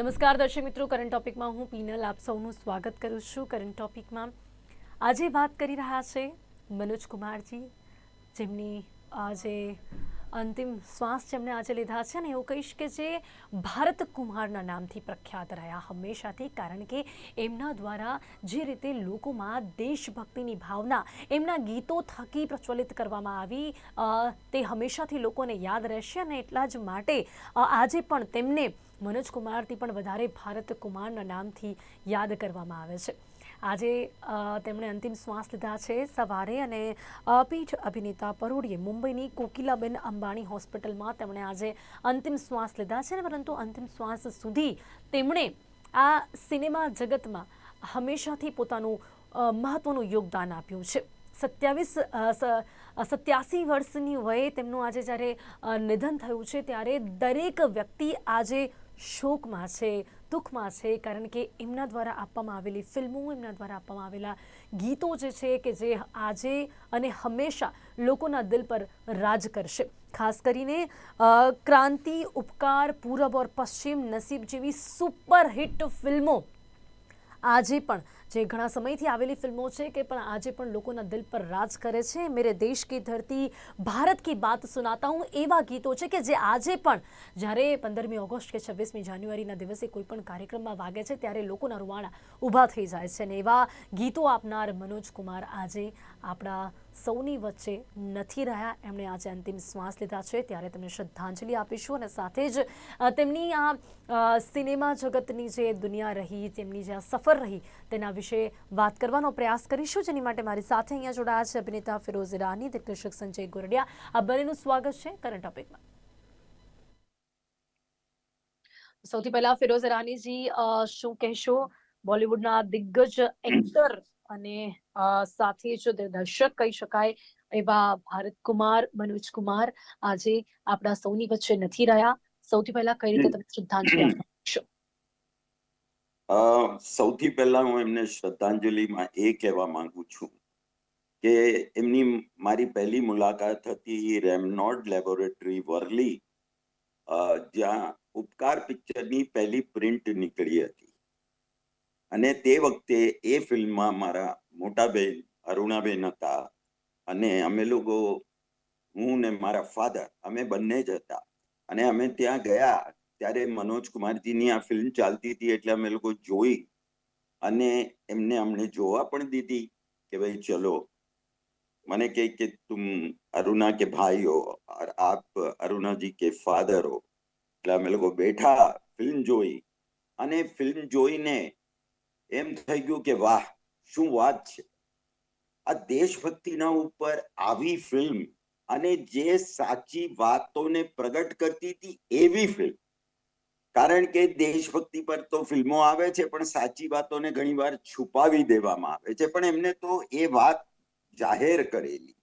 નમસ્કાર દર્શક મિત્રો કરંટ ટોપિકમાં હું પીનલ આપ સૌનું સ્વાગત કરું છું. કરંટ ટોપિકમાં આજે વાત કરી રહ્યા છે મનોજ કુમારજી, જેમની આજે અંતિમ શ્વાસ જેમણે આજે લીધા છે ને, એવું કહીશ કે જે ભારત કુમારના નામથી પ્રખ્યાત રહ્યા હંમેશાથી, કારણ કે એમના દ્વારા જે રીતે લોકોમાં દેશભક્તિની ભાવના, એમના ગીતો થકી પ્રચલિત કરવામાં આવી તે હંમેશાથી લોકોને યાદ રહેશે અને એટલા જ માટે આજે પણ તેમને મનોજ કુમારથી પણ વધારે ભારત કુમારના નામથી યાદ કરવામાં આવે છે. આજે તેમણે અંતિમ શ્વાસ લીધા છે સવારે અને પીઠ અભિનેતા પરોડીએ મુંબઈની કોકિલાબેન અંબાણી હોસ્પિટલમાં તેમણે આજે અંતિમ શ્વાસ લીધા છે પરંતુ અંતિમ શ્વાસ સુધી તેમણે આ સિનેમા જગતમાં હંમેશાથી પોતાનું મહત્વનું યોગદાન આપ્યું છે. સત્યાવીસ સત્યાસી વર્ષની વયે તેમનું આજે જ્યારે નિધન થયું છે ત્યારે દરેક વ્યક્તિ આજે શોકમાં છે, દુઃખમાં છે, કારણ કે એમના દ્વારા આપવામાં આવેલી ફિલ્મો, એમના દ્વારા આપવામાં આવેલા ગીતો જે છે કે જે આજે અને હંમેશા લોકોના દિલ પર રાજ કરશે. ખાસ કરીને ક્રાંતિ, ઉપકાર, પૂરબ ઓર પશ્ચિમ નસીબ જેવી સુપરહિટ ફિલ્મો આજે પણ જે ઘણા સમયથી આવેલી ફિલ્મો છે કે પણ આજે પણ લોકોના દિલ પર રાજ કરે છે. મેરે દેશ કી ધરતી, ભારત કી બાત સુનાતા હું એવા ગીતો છે કે જે આજે પણ જ્યારે પંદરમી ઓગસ્ટ કે છવ્વીસમી જાન્યુઆરીના દિવસે કોઈ પણ કાર્યક્રમમાં વાગે છે ત્યારે લોકોના રૂવાણા ઊભા થઈ જાય છે. અને એવા ગીતો આપનાર મનોજ કુમાર આજે આપણા સૌની વચ્ચે નથી રહ્યા. એમણે આજે અંતિમ શ્વાસ લીધા છે. ત્યારે તેમને શ્રદ્ધાંજલિ આપીશું અને સાથે જ તેમની આ સિનેમા જગતની જે દુનિયા રહી, તેમની જે આ સફર રહી, તેના વિશે વાત કરવાનો પ્રયાસ કરીશું. જેની માટે મારી સાથે અહીંયા જોડાયા છે અભિનેતા ફિરોઝ ઈરાની, દિગ્દર્શક સંજય ગોરડિયા. આ બંનેનું સ્વાગત છે કરંટ ટોપિકમાં સૌથી પહેલા ફિરોઝ ઈરાનીજી શું કહેશો? બોલિવૂડના દિગ્ગજ એક્ટર અને સાથે જ દર્શક કહી શકાય એવા ભારત કુમાર મનોજ કુમાર આજે આપણા સૌની વચ્ચે નથી રહ્યા. સૌથી પહેલા કઈ રીતે તમે શ્રદ્ધાંજલિ સૌથી પહેલા હું એમને શ્રદ્ધાંજલિમાં એ કહેવા માંગુ છું કે એમની મારી પહેલી મુલાકાત હતી રેમનોડ લેબોરેટરી વર્લી જ્યાં ઉપકાર પિક્ચરની પહેલી પ્રિન્ટ નીકળી હતી. અને તે વખતે એ ફિલ્મમાં મારા મોટા બેન અરુણાબેન હતા અને અમે લોકો, હું ને મારા ફાધર, અમે બંને જ હતા. અને અમે ત્યાં ગયા ત્યારે મનોજ કુમારજીની આ ફિલ્મ ચાલતી હતી એટલે અમે લોકો જોઈ અને એમને અમને જોવા પણ દીધી કે ભાઈ ચલો, મને કહે કે તુમ અરુણા કે ભાઈ હો આપ અરુણાજી કે ફાધર હો એટલે અમે લોકો બેઠા ફિલ્મ જોઈ અને ફિલ્મ જોઈને એમ થઈ ગયું કે વાહ, શું વાત છે. આ દેશભક્તિના ઉપર આવી ફિલ્મ અને જે સાચી વાતોને પ્રગટ કરતી હતી એવી ફિલ્મ કારણ કે દેશભક્તિ પર તો ફિલ્મો આવે છે પણ સાચી વાતોને ઘણીવાર છુપાવી દેવામાં આવે છે. પણ એમને તો એ વાત જાહેર કરેલી.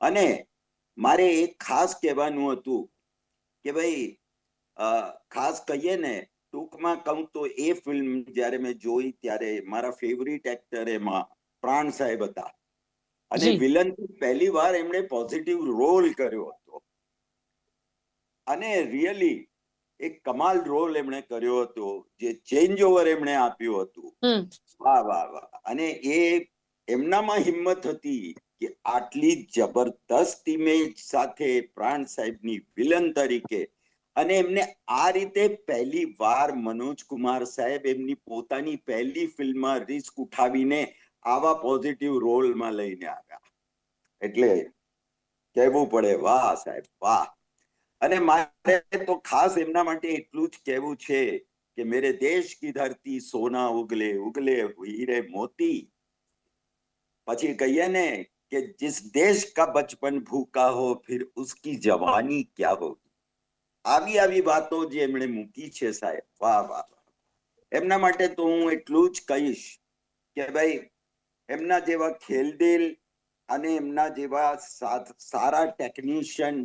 અને મારે એક ખાસ કહેવાનું હતું કે ભાઈ ખાસ કહીએ ને ટૂંકમાં કહું તો એ ફિલ્મ જ્યારે મેં જોઈ ત્યારે મારા ફેવરિટ એક્ટર એમાં પ્રાણ સાહેબ હતા. અને. વિલન પહેલી વાર એમણે પોઝિટિવ રોલ કર્યો હતો. અને રિયલી એક કમાલ રોલ એમણે કર્યો હતો જે ચેન્જ ઓવર એમણે આપ્યું હતું. વાહ વાહ વાહ. અને એ એમનામાં હિંમત હતી કે આટલી જબરદસ્ત ઇમેજ સાથે પ્રાણ સાહેબની વિલન તરીકે અને એમને આ રીતે પહેલી વાર મનોજ કુમાર સાહેબ એમની પોતાની પહેલી ફિલ્મમાં રિસ્ક ઉઠાવીને આવા પોઝિટિવ રોલમાં લઈને આવ્યા. એટલે કહેવું પડે વાહ સાહેબ વાહ. અને મારે તો ખાસ એમના માટે એટલું જ કહેવું છે કે મેરે દેશ કી ધરતી સોના ઉગલે ઉગલે હીરે મોતી. પછી કહીએ ને કે जिस દેશ કા બચપન ભૂકા હો, ફિર ઉસકી જવાની ક્યા હોગી? આવી આવી વાતો જે એમણે મૂકી છે સાહેબ, વાહ વાહ એમના માટે તો હું એટલું જ કહીશ કે ભાઈ, એમના જેવા ખેલદિલ અને એમના જેવા સારા ટેકનિશિયન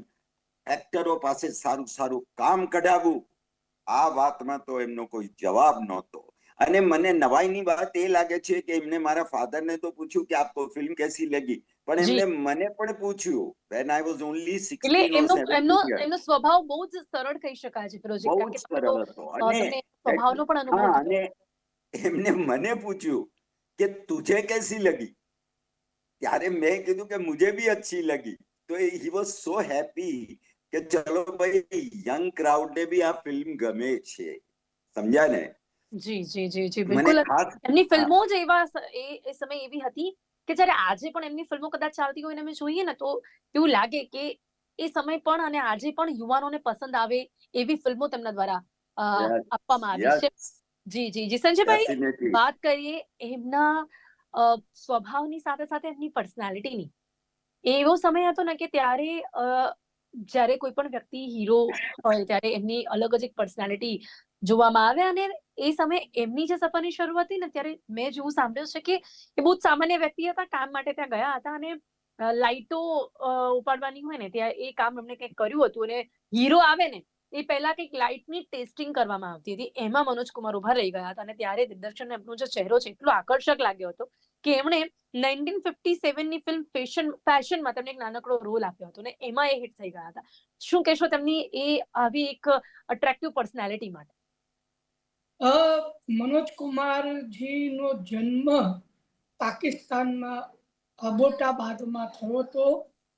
એક્ટરો પાસે સારું સારું કામ કઢાવવું આ વાતમાં તો એમનો કોઈ જવાબ નહોતો. અને મને નવાઈની વાત એ લાગે છે કે એમને મારા ફાધરને તો પૂછ્યું કે આપકો ફિલ્મ કેસી લગી? પણ એમને મને પણ પૂછ્યું. વેન આઈ વોઝ ઓન્લી 16 એટલે એમનો એમનો એમનો સ્વભાવ બહુ જ સરળ કહી શકાય છે ફિરોજી કારણ કે સરળ હતો. અને સ્વભાવનો પણ અનુભવ અને એમને મને પૂછ્યું કે તુજે કેસી લગી? ત્યારે મેં કીધું કે મુજે ભી અચ્છી લગી. તો હી વોઝ સો હેપી કે ચલો ભાઈ યંગ ક્રાઉડને બી આ ફિલ્મ ગમે છે. સમજ્યા ને? જી જી જી જી બિલકુલ. એમની ફિલ્મો જ એવા એ એ સમય એવી હતી કે જ્યારે આજે પણ એમની ફિલ્મો કદાચ ચાલતી હોય ને અમે જોઈએ ને તો એવું લાગે કે એ સમય પણ અને આજે પણ યુવાનોને પસંદ આવે એવી ફિલ્મો તેમના દ્વારા આપવામાં આવી છે. જી જી જી. સંજયભાઈ વાત કરીએ એમના સ્વભાવની સાથે સાથે એમની પર્સનાલિટીની એવો સમય હતો ને કે ત્યારે જ્યારે કોઈ પણ વ્યક્તિ હીરો હોય, ત્યારે એમની અલગ જ એક પર્સનાલિટી જોવામાં આવે અને એ સમયે એમની જે સફરની શરૂઆત હતી ને, ત્યારે મેં જેવું સાંભળ્યું છે કે એ બહુ સામાન્ય વ્યક્તિ હતા, કામ માટે ત્યાં ગયા હતા અને લાઇટો ઉપાડવાની હોય ને, ત્યાં એ કામ એમને કંઈક કર્યું હતું અને હીરો આવે ને, એ પહેલા કંઈક લાઇટની ટેસ્ટિંગ કરવામાં આવતી હતી. એમાં મનોજ કુમાર ઊભા રહી ગયા હતા અને ત્યારે દિગ્દર્શન એમનો જે ચહેરો છે, એટલો આકર્ષક લાગ્યો હતો કે એમણે નાઇન્ટીન ફિફ્ટી સેવનની ફિલ્મ ફેશન ફેશનમાં તેમને એક નાનકડો રોલ આપ્યો હતો ને એમાં એ હિટ થઈ ગયા હતા. શું કહેશો તેમની એ આવી એક અટ્રેક્ટિવ પર્સનાલિટી માટે? મનોજ કુમારજીનો જન્મ પાકિસ્તાનમાં અબોટાબાદમાં થયો હતો.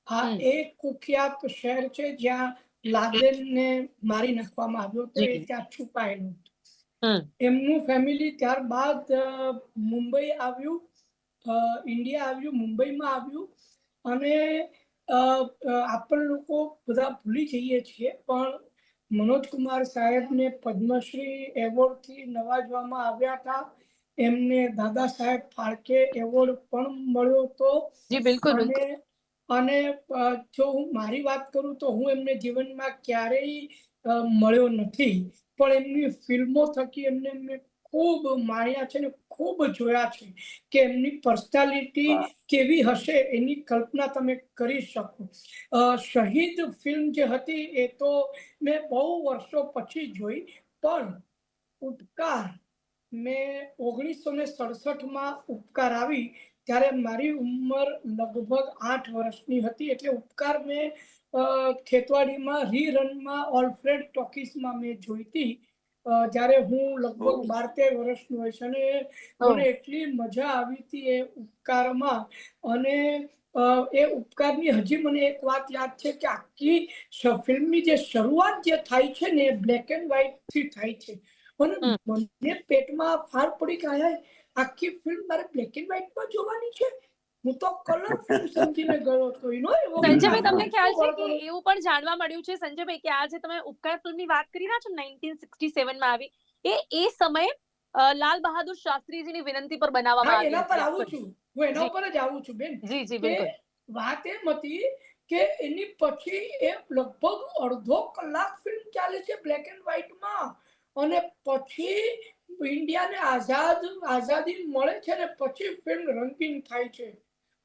આ એક કુખ્યાત શહેર છે જ્યાં લાદેનને મારી નાખવામાં આવ્યો હતો. એ ત્યાં છુપાયેલું હતું. એમનું ફેમિલી ત્યારબાદ મુંબઈ આવ્યું. ઇન્ડિયા આવ્યું મુંબઈમાં આવ્યું અને આપણ લોકો બધા ભૂલી જઈએ છીએ પણ મનોજ કુમાર સાહેબને પદ્મશ્રી એવોર્ડથી નવાજવામાં આવ્યા હતા. એમને દાદા સાહેબ ફાળકે એવોર્ડ પણ મળ્યો હતો. જી બિલકુલ અને જો હું મારી વાત કરું તો હું એમને જીવનમાં ક્યારેય મળ્યો નથી. પણ એમની ફિલ્મો થકી એમને ખૂબ માણ્યા છે ને ખૂબ જોયા છે કે એમની પર્સનાલિટી કેવી હશે એની કલ્પના તમે કરી શકો. શહીદ ફિલ્મ જે હતી એ તો મેં બહુ વર્ષો પછી જોઈ પણ ઉપકાર મેં ઓગણીસો ને સડસઠમાં ઉપકાર આવી ત્યારે મારી ઉંમર લગભગ આઠ વર્ષની હતી એટલે ઉપકાર મેં ખેતવાડીમાં રીરનમાં ઓલ્ફ્રેડ ટોકીસમાં મેં જોઈતી. જ્યારે હું લગભગ. બાર તેર વર્ષનો હોઈશ અને મને એટલી મજા આવી હતી એ ઉપકારમાં અને એ ઉપકારની હજી મને એક વાત યાદ છે કે આખી ફિલ્મની જે શરૂઆત જે થાય છે ને એ બ્લેક એન્ડ વ્હાઈટથી થાય છે. અને મને પેટમાં ફાર પડી કે આખી ફિલ્મ મારે બ્લેક એન્ડ વ્હાઈટમાં જોવાની છે? હું તો કલર સમજીને ગયો હતો એનો સંજયભાઈ તમને ખ્યાલ છે કે એવું પણ જાણવા મળ્યું છે સંજયભાઈ કે આ જે તમે ઉપકાર ફિલ્મની વાત કરી રહ્યા છો 1967 માં આવી એ એ સમયે લાલ બહાદુર શાસ્ત્રીજીની વિનંતી પર બનાવવામાં આવી એના પર આવું છું. હું એના પર જ આવું છું બેન. જી જી બિલકુલ. વાત એમ હતી કે એની પછી એ લગભગ અડધો કલાક ફિલ્મ ચાલે છે બ્લેક એન્ડ વ્હાઈટમાં અને પછી ઇન્ડિયાને આઝાદ આઝાદી મળે છે ને પછી ફિલ્મ રંગીન થાય છે.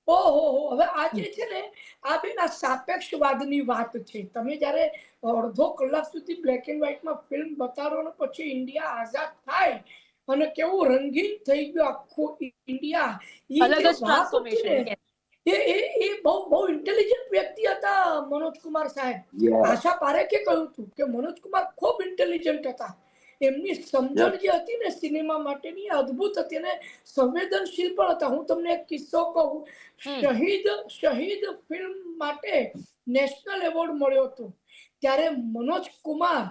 ઓહો હો હવે આ જે છે ને આ બેન આ સાપેક્ષવાદની વાત છે. તમે જ્યારે અડધો કલાક સુધી બ્લેક એન્ડ વ્હાઈટમાં ફિલ્મ બતાડો ને પછી ઇન્ડિયા આઝાદ થાય અને કેવું રંગીન થઈ ગયું આખું ઇન્ડિયા. ઈ અલગ જે જ વાત હતી ને ટ્રાન્સફોર્મેશન એ એ એ બહુ બહુ ઇન્ટેલિજન્ટ વ્યક્તિ હતા મનોજ કુમાર સાહેબ. Yeah. આશા પારેખે કહ્યું હતું કે મનોજ કુમાર ખૂબ ઇન્ટેલિજન્ટ હતા. એમની સમજણ જે હતી ને સિનેમા માટેની અદ્ભુત હતી અને સંવેદનશીલ પણ હતા. હું તમને એક કિસ્સો કહું. શહીદ શહીદ ફિલ્મ માટે નેશનલ એવોર્ડ મળ્યો હતો. ત્યારે મનોજ કુમાર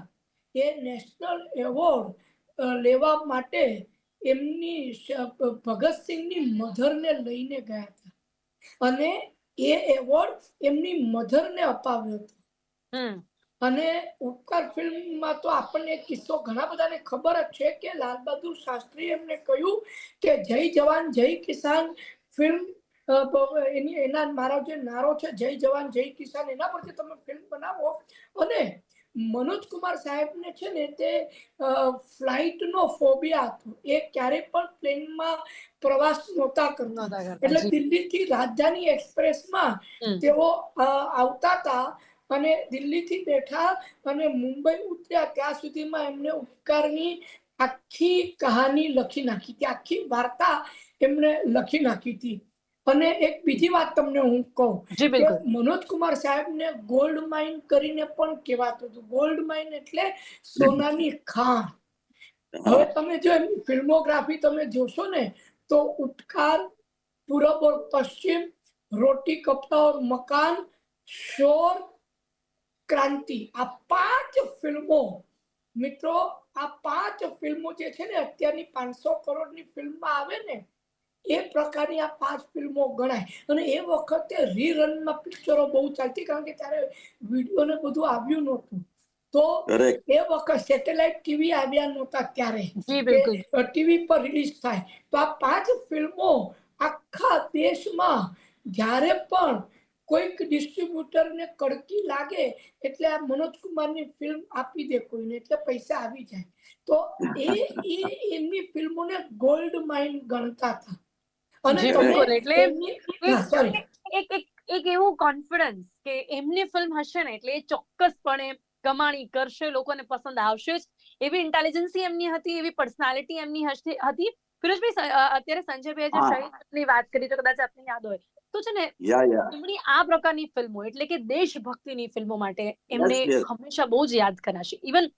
એ નેશનલ એવોર્ડ લેવા માટે એમની ભગતસિંહની મધરને લઈને ગયા હતા. અને એ એવોર્ડ એમની મધરને અપાવ્યો હતો. અને ઉપકાર ફિલ્મમાં તો આપણને કિસ્સો ઘણા બધાને ખબર જ છે કે લાલ બહાદુર શાસ્ત્રી એમને કહ્યું કે જય જવાન જય કિસાન ફિલ્મ એની એના મારો જે નારો છે જય જવાન જય કિસાન એના પરથી તમે ફિલ્મ બનાવો. અને મનોજ કુમાર સાહેબને છે ને તે ફ્લાઇટનો ફોબિયા હતો. એ ક્યારેય પણ પ્લેનમાં પ્રવાસ નહોતા કરતા. એટલે દિલ્હીથી રાજધાની એક્સપ્રેસમાં. તેઓ આવતા હતા અને દિલ્હીથી બેઠા અને મુંબઈ ઉતર્યા ત્યાં સુધીમાં એમને ઉપકારની આખી કહાની લખી નાખી હતી. આખી વાર્તા એમને લખી નાખી હતી. અને એક બીજી વાત તમને હું કહું મનોજ કુમાર સાહેબ ને ગોલ્ડ માઇન કરીને પણ કહેવાતું હતું. ગોલ્ડ માઇન એટલે સોનાની ખાણ. હવે તમે જો એમની ફિલ્મોગ્રાફી તમે જોશો ને તો ઉત્કાર પૂરબ ઓર પશ્ચિમ રોટી કપડા મકાન શોર ક્રાંતિ. આ પાંચ ફિલ્મો મિત્રો આ પાંચ ફિલ્મો જે છે ને અત્યારની પાંચસો કરોડની ફિલ્મમાં આવે ને એ પ્રકારની આ પાંચ ફિલ્મો ગણાય. અને એ વખતે રીરનમાં પિક્ચરો બહુ ચાલતી કારણ કે ત્યારે વીડિયો ને બધું આવ્યું નહોતું. તો એ વખત સેટેલાઇટ ટીવી આવ્યા નહોતા ત્યારે. ટીવી પર રિલીઝ થાય. તો આ પાંચ ફિલ્મો આખા દેશમાં જ્યારે પણ કોઈક ડિસ્ટ્રીબ્યુટરને કડકી લાગે એટલે આ મનોજ કુમારની ફિલ્મ આપી દે કોઈને એટલે પૈસા આવી જાય. તો એ એ એમની ફિલ્મોને ગોલ્ડ માઇન ગણતા હતા. અને એટલે એક એક એક એવું કોન્ફિડન્સ કે એમની ફિલ્મ હશે ને એટલે એ ચોક્કસપણે કમાણી કરશે લોકોને પસંદ આવશે જ. એવી ઇન્ટેલિજન્સી એમની હતી એવી પર્સનાલિટી એમની હતી. ફિરોજભાઈ અત્યારે સંજયભાઈ જે. શહીદની વાત કરી તો કદાચ આપને યાદ હોય. તો છે ને એમની આ પ્રકારની ફિલ્મો એટલે કે દેશભક્તિની ફિલ્મો માટે એમને હંમેશા બહુ જ યાદ કરાશે. ઇવન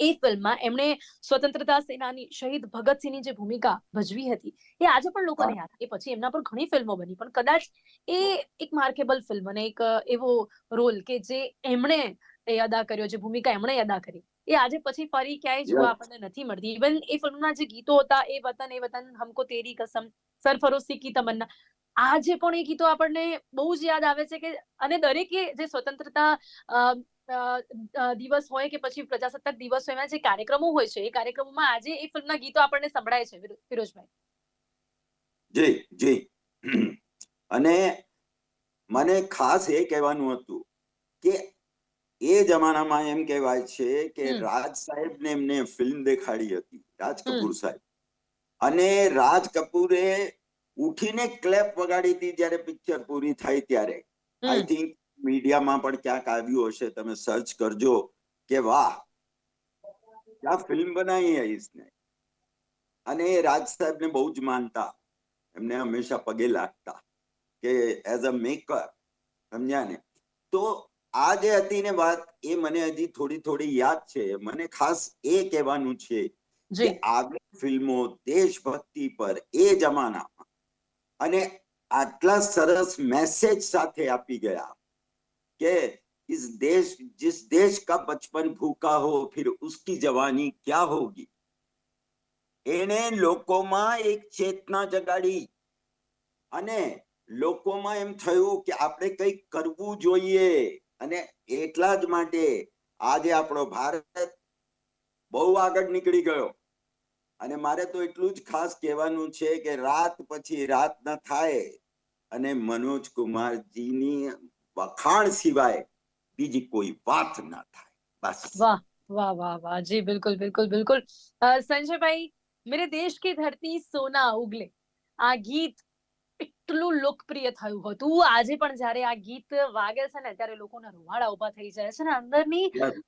એ ફિલ્મમાં એમણે સ્વતંત્રતા સેનાની શહીદ ભગતસિંહની જે ભૂમિકા ભજવી હતી એ આજે પણ લોકોને યાદ એ પછી એમના પર ઘણી ફિલ્મો બની પણ કદાચ એ એક માર્કેબલ ફિલ્મ અને એક એવો રોલ કે જે એમણે એ અદા કર્યો જે ભૂમિકા એમણે અદા કરી એ આજે પછી ફરી ક્યાંય જોવા આપણને નથી મળતી. ઇવન એ ફિલ્મના જે ગીતો હતા એ વતન એ વતન હમકો તેરી કસમ સરફરોશી કી તમન્ના આજે પણ એ ગીતો આપણને બહુ જ યાદ આવે છે કે અને દરેકે જે સ્વતંત્રતા દિવસ હોય કે પછી પ્રજાસત્તાક દિવસ હોય એમાં જે કાર્યક્રમો હોય છે એ કાર્યક્રમોમાં આજે એ ફિલ્મના ગીતો આપણને સંભળાય છે ફિરોજભાઈ. જી જી. અને મને ખાસ એ કહેવાનું હતું કે એ જમાનામાં એમ કહેવાય છે કે રાજ રાજ સાહેબને એમને ફિલ્મ દેખાડી હતી રાજ કપૂર સાહેબ. અને રાજ કપૂરે ઉઠીને ક્લેપ વગાડી હતી જ્યારે પિક્ચર પૂરી થઈ ત્યારે. આઈ થિંક મીડિયામાં પણ ક્યાંક આવ્યું હશે તમે સર્ચ કરજો કે વાહ ક્યાં ફિલ્મ બનાવી આઈસને અને એ રાજ સાહેબને બહુ જ માનતા. એમને હંમેશા પગે લાગતા કે એઝ અ મેકર સમજ્યા ને? તો આ જે હતી ને વાત એ મને હજી થોડી થોડી યાદ છે. મને ખાસ એ કહેવાનું છે કે આવી ફિલ્મો દેશભક્તિ પર એ જમાનામાં અને આટલા સરસ મેસેજ સાથે આપી ગયા કે इस देश जिस देश का बचपन भूखा हो फिर उसकी जवानी क्या होगी એને લોકોમાં એક ચેતના જગાડી અને લોકોમાં એમ થયું કે આપણે કંઈક કરવું જોઈએ અને એટલા જ માટે આજે આપણો ભારત બહુ આગળ નીકળી ગયો અને મારે તો એટલું જ ખાસ કહેવાનું છે કે રાત પછી રાત ન થાય અને મનોજ કુમારજીની વખાણ સિવાય બીજી કોઈ વાત ના થાય. બસ. વાહ વાહ વાહ વાહ. જી, બિલકુલ બિલકુલ બિલકુલ. સંજયભાઈ, મેરે દેશ કી ધરતી સોના ઉગલે. આ ગીત એટલું લોકપ્રિય થયું હતું? આજે પણ જ્યારે આ ગીત વાગે છે ને ત્યારે લોકોના રૂવાડા ઊભા થઈ જાય છે ને અંદરની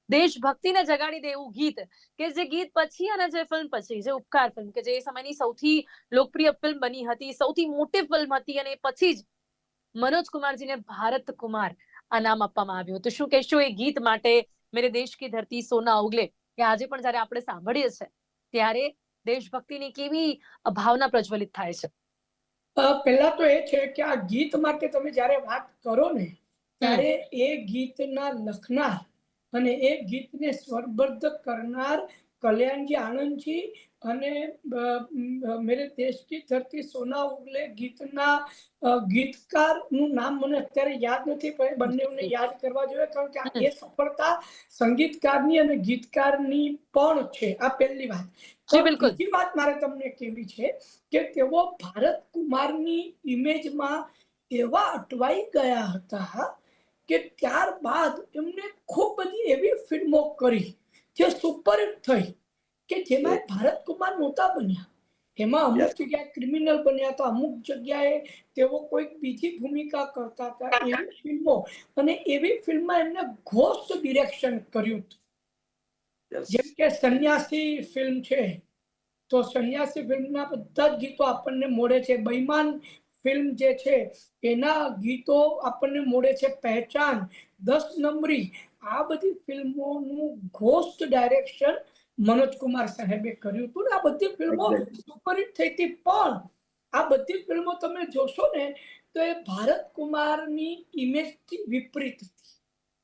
દેશભક્તિને જગાડી દે એવું ગીત કે જે ગીત પછી અને જે ફિલ્મ પછી જે ઉપકાર ફિલ્મ કે જે એ સમયની સૌથી લોકપ્રિય ફિલ્મ બની હતી સૌથી મોટી ફિલ્મ હતી અને પછી જ મનોજ કુમારજીને ભારત કુમાર આ નામ આપવામાં આવ્યું હતું. શું કહેશો એ ગીત માટે મેરે દેશ કી ધરતી સોના ઉગલે? કે આજે પણ જ્યારે આપણે સાંભળીએ છીએ ત્યારે દેશભક્તિની કેવી ભાવના પ્રજ્વલિત થાય છે? પહેલા તો એ છે કે આ ગીત માટે તમે જ્યારે વાત કરો ને ત્યારે એ ગીતના લખનાર અને એ ગીતને સ્વરબદ્ધ કરનાર કલ્યાણજી આનંદજી અને મેરે દેશ કી ધરતી સોના ઉગલે ગીતના ગીતકાર ગીતકારનું નામ મને અત્યારે યાદ નથી પણ એ યાદ કરવા જોઈએ કારણ કે આ એ સફળતા સંગીતકારની અને ગીતકારની પણ છે આ પહેલી વાત. જી, બિલકુલ. બીજી વાત મારે તમને કેવી છે કે તેઓ ભારત કુમારની ઇમેજમાં એવા અટવાઈ ગયા હતા કે ત્યારબાદ એમને ખૂબ બધી એવી ફિલ્મો કરી જે સુપરહિટ થઈ કે જેમાં ભારત કુમાર નહોતા બન્યા એમાં અમુક જગ્યાએ ક્રિમિનલ બન્યા હતા અમુક જગ્યાએ તેઓ કોઈક બીજી ભૂમિકા કરતા હતા એવી ફિલ્મો અને એવી ફિલ્મમાં એમને ઘોસ્ટ ડિરેક્શન કર્યું હતું. જેમ કે સંન્યાસી ફિલ્મ છે તો સંન્યાસી ફિલ્મના બધા જ ગીતો આપણને મોડે છે. બૈમાન ફિલ્મ જે છે એના ગીતો આપણને મોડે છે. પહેચાન દસ નંબરી આ બધી ફિલ્મોનું ઘોસ્ટ ડાયરેક્શન મનોજ કુમાર સાહેબે કર્યું હતું ને. આ બધી ફિલ્મો. સુપરહિટ થઈ હતી પણ આ બધી ફિલ્મો તમે જોશો ને તો એ ભારત કુમારની ઇમેજથી વિપરીત હતી.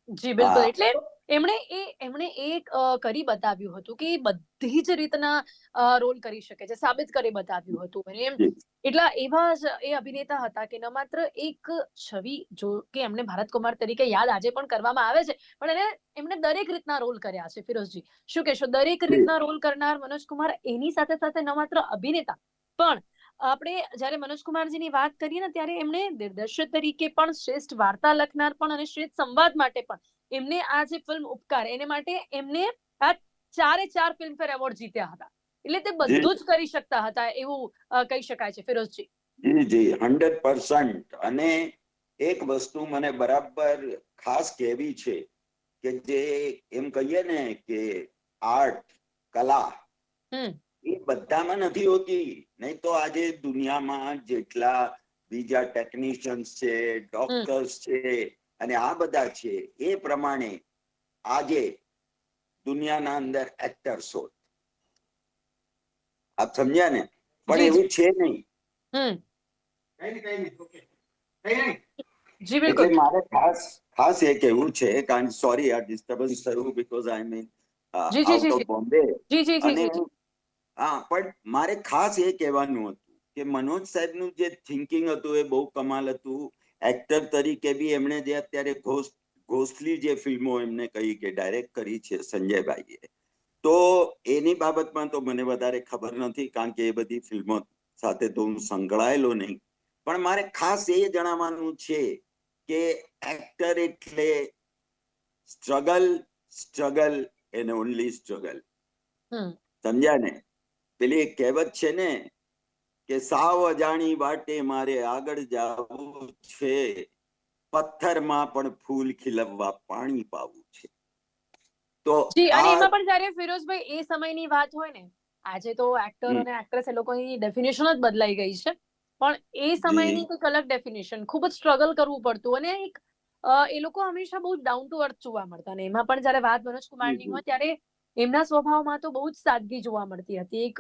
જી બિલકુલ. એટલે એમણે એ એમણે એ કરી બતાવ્યું હતું કે બધી જ રીતના રોલ કરી શકે છે. સાબિત કરી બતાવ્યું હતું. અને એમ એટલા એવા જ એ અભિનેતા હતા કે ન માત્ર એક છવી જો કે એમને ભારત કુમાર તરીકે યાદ આજે પણ કરવામાં આવે છે પણ એને એમણે દરેક રીતના રોલ કર્યા છે ફિરોઝજી. શું કહેશો? દરેક રીતના રોલ કરનાર મનોજ કુમાર એની સાથે સાથે ન માત્ર અભિનેતા પણ આપણે જ્યારે મનોજ કુમારજીની વાત કરીએ ને ત્યારે એમણે દિગ્દર્શક તરીકે પણ શ્રેષ્ઠ વાર્તા લખનાર પણ અને શ્રેષ્ઠ સંવાદ માટે પણ એમને આ જે ફિલ્મ ઉપકાર એને માટે એમને આ ચારે ચાર ફિલ્મફેર એવોર્ડ જીત્યા હતા. એટલે તે બધું જ કરી શકતા હતા એવું કહી શકાય છે. ફિરોઝજી. જી જી હંડ્રેડ પર્સન્ટ. અને એક વસ્તુ મને બરાબર ખાસ કહેવી છે કે જે એમ કહીએ ને કે આર્ટ કલા એ બધામાં નથી હોતી. નહીં તો આજે દુનિયામાં જેટલા બીજા ટેકનિશિયન્સ છે ડોક્ટર્સ છે અને આ બધા છે એ પ્રમાણે આજે દુનિયાના અંદર એક્ટર્સ હોત આપ સમજ્યા ને? પણ. એવું છે નહીં. જી બિલકુલ. મારે ખાસ ખાસ એ કહેવું છે કારણ સોરી આ ડિસ્ટર્બન્સ થયું બીકોઝ આઈ મીન જી, જી, જી, બોમ્બે જી. જી જી હા પણ મારે ખાસ એ કહેવાનું હતું કે મનોજ સાહેબનું જે થિંકિંગ હતું એ બહુ કમાલ હતું. એક્ટર તરીકે બી એમણે જે અત્યારે ઘોસ્ટલી જે ફિલ્મો એમને કહી કે ડાયરેક્ટ કરી છે સંજયભાઈએ. તો એની બાબતમાં તો મને વધારે ખબર નથી કારણ કે એ બધી ફિલ્મો સાથે તો હું સંકળાયેલો નહીં. પણ મારે ખાસ એ જણાવવાનું છે કે એક્ટર એટલે struggle struggle and only struggle સમજ્યા ને? પેલી એક કહેવત છે ને કે સાવ અજાણી વાટે મારે આગળ જાવું છે. પથ્થરમાં પણ ફૂલ ખીલવવા પાણી પાવું છે. તો જી અને એમાં પણ જ્યારે ફિરોઝભાઈ એ સમયની વાત હોય ને આજે તો એક્ટર અને એક્ટ્રેસ એ લોકોની ડેફિનેશન જ બદલાઈ ગઈ છે. પણ એ સમયની કંઈક અલગ ડેફિનેશન ખૂબ જ સ્ટ્રગલ કરવું પડતું અને એક એ લોકો હંમેશા બહુ ડાઉન ટુ અર્થ જોવા મળતા અને એમાં પણ જ્યારે વાત મનોજ કુમારની હોય ત્યારે એમના સ્વભાવમાં તો બહુ જ સાદગી જોવા મળતી હતી. એક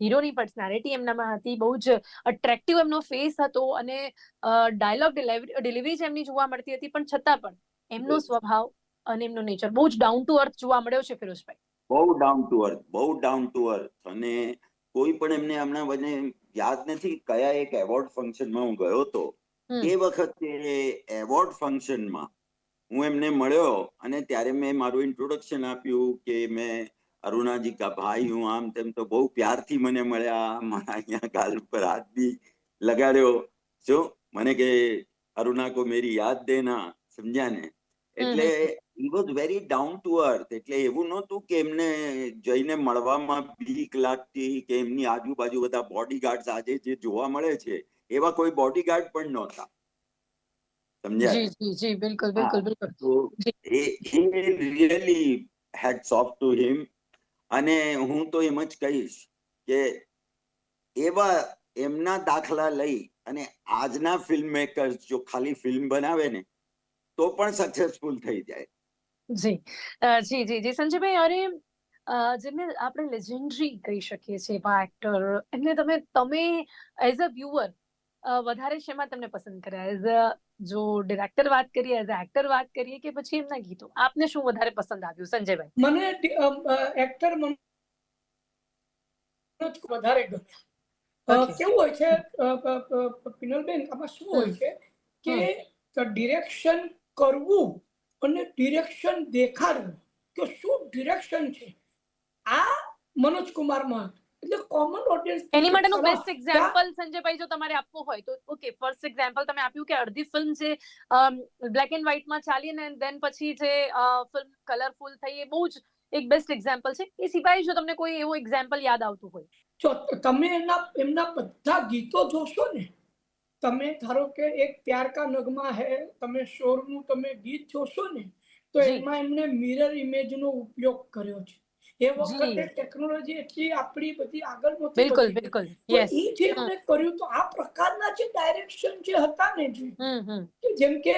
હીરોની પર્સનાલિટી એમનામાં હતી બહુ જ અટ્રેક્ટિવ એમનો ફેસ હતો અને ડાયલોગ ડિલિવરી જ એમની જોવા મળતી હતી પણ છતાં પણ એમનો સ્વભાવ અને એમનો નેચર બહુ જ ડાઉન ટુ અર્થ જોવા મળ્યો છે ફિરોઝભાઈ બહુ ડાઉન ટુ અર્થ બહુ ડાઉન ટુ અર્થ અને કોઈ પણ એમને હમણાં મને યાદ નથી કયા એક એવોર્ડ ફંક્શનમાં હું ગયો હતો. એ વખતે એવોર્ડ ફંક્શનમાં હું એમને મળ્યો અને ત્યારે મેં મારું ઇન્ટ્રોડક્શન આપ્યું કે મેં અરુણાજી કા ભાઈ હું આમ તેમ તો બહુ પ્યારથી મને મળ્યા મારા અહીંયા ગાલ ઉપર હાથ બી લગાડ્યો. જો મને કે અરુણા કો મેરી યાદ દેના સમજ્યા ને? એટલે was very down to earth એટલે એવું નહોતું કે એમને જઈને મળવામાં બીક લાગતી કે એમની આજુબાજુ બધા બોડીગાર્ડ્સ આજે જે જોવા મળે છે એવા કોઈ બોડીગાર્ડ પણ નહોતા. સમજ્યા જી જી જી બિલકુલ બિલકુલ બિલકુલ. એ really heads off to him અને હું તો એમ જ કહીશ કે એવા એમના દાખલા લઈ અને આજના ફિલ્મ મેકર્સ જો ખાલી ફિલ્મ બનાવે ને, તો પણ સક્સેસફુલ થઈ જાય. જી. જી જી જી. સંજયભાઈ, અરે જેમને આપણે લેજેન્ડરી કહી શકીએ છીએ, એવા એક્ટર એમને તમે તમે એઝ અ વ્યુઅર વધારે શેમાં તમને પસંદ કર્યા? એઝ અ જો ડિરેક્ટર વાત કરીએ એઝ એક્ટર વાત કરીએ કે પછી એમના ગીતો? આપને શું વધારે પસંદ આવ્યું સંજયભાઈ? મને એક્ટર મનોજ વધારે ગમે કેવું હોય છે પિનલબેન આમાં શું હોય છે કે ડિરેક્શન કરવું અને ડિરેક્શન દેખાડવું. કે શું ડિરેક્શન છે? આ મનોજ કુમારમાં હતું. એટલે કોમન ઓડિયન્સ એની માટેનું બેસ્ટ એક્ઝામ્પલ સંજયભાઈ જો તમારે આપવું હોય તો ઓકે ફર્સ્ટ એક્ઝામ્પલ તમે આપ્યું કે અડધી ફિલ્મ જે બ્લેક એન્ડ વ્હાઇટમાં ચાલી ને દેન પછી જે ફિલ્મ કલરફુલ થઈ એ બહુ જ એક બેસ્ટ એક્ઝામ્પલ છે. એ સિવાય જો તમને કોઈ એવું એક્ઝામ્પલ યાદ આવતું હોય. જો તમે એના એમના બધા ગીતો જોશો ને તમે ધારો કે એક પ્યાર કા નગમા હે તમે શોરનું તમે ગીત જોશો ને તો એમાં એમને મિરર ઇમેજનો ઉપયોગ કર્યો છે. એ વખતે ટેકનોલોજી એટલી આપણી બધી આગળ નહોતી બિલકુલ બિલકુલ. યસ ઈ જે અમે કર્યું તો આ પ્રકારના જે ડાયરેક્શન જે હતા ને જે જેમ કે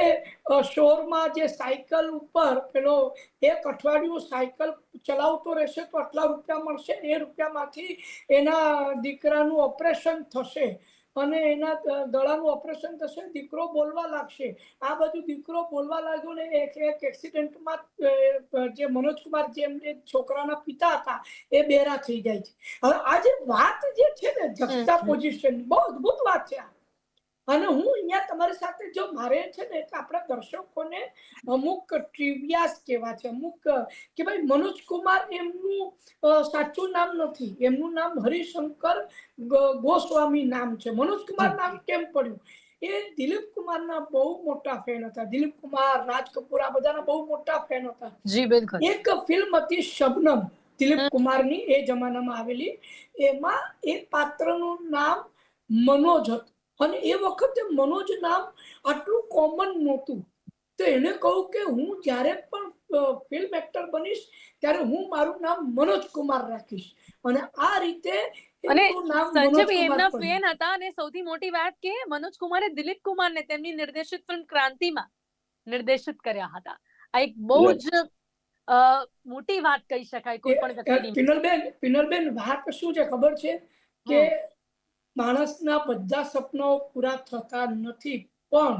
શોરમાં જે સાયકલ ઉપર પેલો એક અઠવાડિયું સાયકલ ચલાવતો રહેશે તો આટલા રૂપિયા મળશે એ રૂપિયામાંથી એના દીકરાનું ઓપરેશન થશે. અને એના ગળાનું ઓપરેશન થશે દીકરો બોલવા લાગશે. આ બાજુ દીકરો બોલવા લાગ્યો ને એક એક એક્સિડન્ટમાં જે મનોજ કુમાર જે એમને છોકરાના પિતા હતા એ બેરા થઈ જાય છે. હવે આ જે વાત જે છે ને જસ્ટા હમ. પોઝિશન બહુ અદભુત વાત છે આ. અને હું અહીંયા તમારી સાથે જો મારે છે ને કે આપણા દર્શકોને અમુક ટ્રિવિયાસ કહેવા છે અમુક કે ભાઈ મનોજ કુમાર એમનું સાચું નામ નથી. એમનું નામ હરિશંકર ગોસ્વામી નામ છે. મનોજ કુમાર નામ કેમ પડ્યું? એ દિલીપ કુમારના બહુ મોટા ફેન હતા. દિલીપ કુમાર રાજ કપૂર આ બધાના બહુ મોટા ફેન હતા. જી બિલકુલ. એક ફિલ્મ હતી શબનમ. દિલીપ કુમાર કુમારની એ જમાનામાં આવેલી. એમાં એ પાત્રનું નામ મનોજ હતું. અને એ વખતે મનોજ નામ આટલું કોમન નહોતું. તો એને કહું કે હું જ્યારે પણ ફિલ્મ એક્ટર બનીશ ત્યારે હું મારું નામ મનોજ કુમાર રાખીશ. અને આ રીતે અને સંજયભાઈ એમના ફેન હતા અને સૌથી મોટી વાત કે મનોજ કુમારે દિલીપ કુમારને તેમની નિર્દેશિત ફિલ્મ ક્રાંતિમાં નિર્દેશિત કર્યા હતા. આ એક બહુ જ મોટી વાત કહી શકાય કોઈ પણ વ્યક્તિની. પિનલબેન પિનલબેન વાત શું છે ખબર છે? કે માણસના બધા સપનાઓ પૂરા થતા નથી. પણ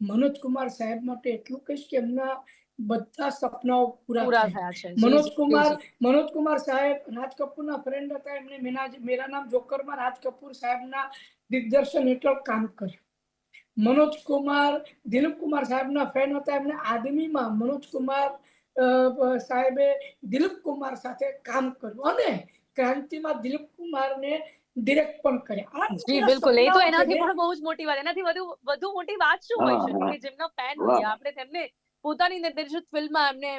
મનોજ કુમાર સાહેબ માટે એટલું કહીશ કે એમના બધા સપનાઓ પૂરા થયા. છે. મનોજ કુમાર મનોજ કુમાર સાહેબ રાજ કપૂરના ફ્રેન્ડ હતા. એમને મેના મેરા નામ જોકરમાં રાજ કપૂર સાહેબના દિગ્દર્શન હેઠળ કામ કર્યું. મનોજ કુમાર દિલીપ કુમાર સાહેબના ફેન હતા. એમને આદમીમાં મનોજ કુમાર સાહેબે દિલીપ કુમાર સાથે કામ કર્યું. અને ક્રાંતિમાં દિલીપ કુમારને ડિરેક્ટ પણ કર્યા જી બિલકુલ. એ તો એનાથી પણ બહુ જ મોટી વાત. એનાથી વધુ વધુ મોટી વાત શું હોય છે કે જેમના ફેન હોય આપણે તેમને પોતાની નિર્દેશિત ફિલ્મમાં એમને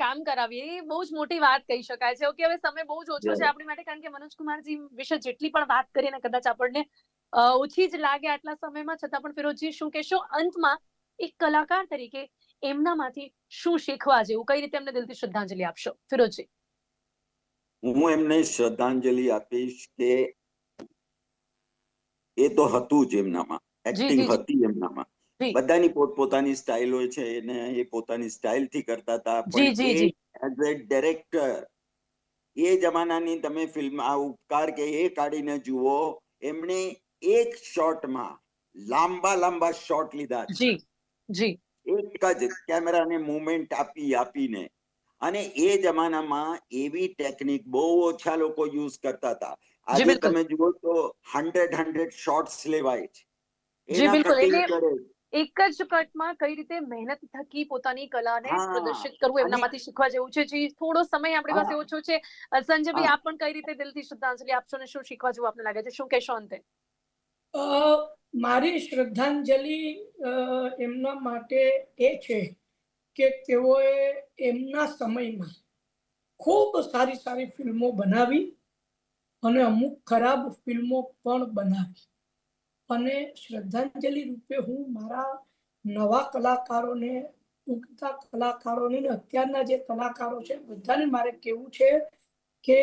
કામ કરાવીએ એ બહુ જ મોટી વાત કહી શકાય છે. ઓકે હવે સમય બહુ જ ઓછો છે આપણી માટે કારણ કે મનોજ કુમારજી વિશે જેટલી પણ વાત કરીએ ને કદાચ આપણને ઓછી જ લાગે આટલા સમયમાં. છતાં પણ ફિરોજી શું કહેશો? અંતમાં એક કલાકાર તરીકે એમનામાંથી શું શીખવા જેવું? કઈ રીતે એમને દિલથી શ્રદ્ધાંજલિ આપશો? ફિરોજી હું એમને શ્રદ્ધાંજલિ આપીશ કે એ તો હતું જ એમનામાં. એક્ટિંગ. હતી એમનામાં. બધાની પોતપોતાની સ્ટાઇલ છે એને એ પોતાની સ્ટાઇલથી કરતા હતા. એઝ એ ડિરેક્ટર એ જમાનાની તમે ફિલ્મ આ ઉપકાર કે એ કાઢીને જુઓ એમણે એક શોટમાં લાંબા લાંબા શોટ લીધા છે. જી જી. એક જ કેમેરાને મુમેન્ટ આપી આપીને. અને એ જમાનામાં એવી ટેકનિક બહુ ઓછા લોકો યુઝ કરતા હતા. આજે તમે જુઓ તો હંડ્રેડ હંડ્રેડ શોર્ટ્સ લેવાય છે. જી, બિલકુલ. એટલે એક જ કટમાં કઈ રીતે મહેનત થકી પોતાની કલાને. પ્રદર્શિત કરવું એમનામાંથી શીખવા જેવું છે. જી થોડો સમય આપણી પાસે ઓછો છે. સંજયભાઈ આપ પણ કઈ રીતે દિલથી શ્રદ્ધાંજલિ આપશો ને શું શીખવા જેવું આપને લાગે છે? શું કહેશો અંતે? મારી શ્રદ્ધાંજલિ અ, એમના માટે એ છે કે તેઓએ એમના સમયમાં ખૂબ સારી સારી ફિલ્મો બનાવી અને અમુક ખરાબ ફિલ્મો પણ બનાવી. અને શ્રદ્ધાંજલિ રૂપે હું મારા નવા કલાકારોને ઉગતા કલાકારોને અત્યારના જે કલાકારો છે બધાને મારે કેવું છે કે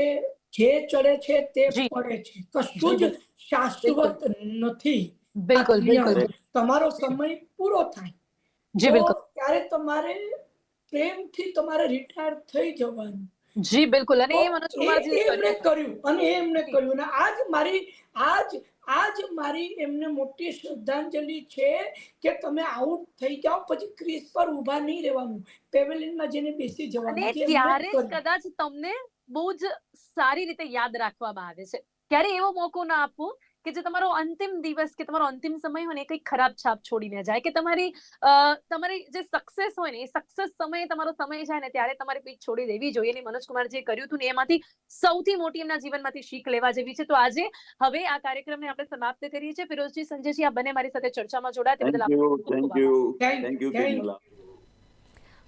જે ચડે છે તે. પડે છે. કશું જ શાશ્વત નથી. બિલકુલ બિલકુલ. તમારો સમય પૂરો થાય. જી બિલકુલ. ત્યારે તમારે પ્રેમથી તમારે રિટાયર થઈ જવાનું. જી બિલકુલ. અને એ તો મનોજ કુમારજી એ કર્યું અને એમને કર્યું. અને આજ મારી આજ આજ મારી એમને મોટી શ્રદ્ધાંજલિ છે કે તમે આઉટ થઈ જાઓ પછી ક્રીઝ પર ઊભા નહીં રહેવાનું. પેવેલિયનમાં જઈને બેસી જવાનું અને ત્યારે કદાચ તમને બહુ જ સારી રીતે યાદ રાખવામાં આવે છે. ક્યારે એવો મોકો ના આપવો કે જે તમારો અંતિમ દિવસ કે તમારો અંતિમ સમય હોય ને એ કંઈક ખરાબ છાપ છોડીને જાય કે તમારી તમારી જે સક્સેસ હોય ને એ સક્સેસ સમયે તમારો સમય જાય ને ત્યારે તમારે પીઠ છોડી દેવી જોઈએ અને મનોજ જે કર્યું હતું ને એમાંથી સૌથી મોટી એમના જીવનમાંથી શીખ લેવા જેવી છે. તો આજે હવે આ કાર્યક્રમને આપણે સમાપ્ત કરીએ છીએ. ફિરોજજી સંજયજી આ બંને મારી સાથે ચર્ચામાં જોડાયા. તે બદલ thank you thank you Thank- thank you thank- કેમલા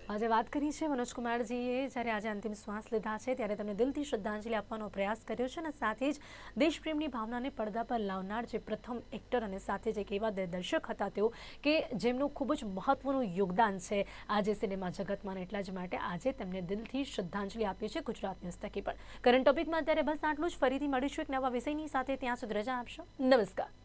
આજે વાત કરી છે મનોજકુમારજીએ જ્યારે આજે અંતિમ શ્વાસ લીધા છે, ત્યારે તેમને દિલથી શ્રદ્ધાંજલિ આપવાનો પ્રયાસ કર્યો છે અને સાથે જ દેશપ્રેમની ભાવનાને પડદા પર લાવનાર જે પ્રથમ એક્ટર અને સાથે જ એક એવા દિગ્દર્શક હતા તેઓ કે જેમનું ખૂબ જ મહત્વનું યોગદાન છે આજે સિનેમા જગતમાં એટલા જ માટે આજે તેમને દિલથી શ્રદ્ધાંજલિ આપી છે ગુજરાત ન્યૂઝ થકી પણ કરંટ ટોપિકમાં અત્યારે બસ આટલું જ. ફરીથી મળીશું એક નવા વિષયની સાથે. ત્યાં સુધી રજા આપશો. નમસ્કાર.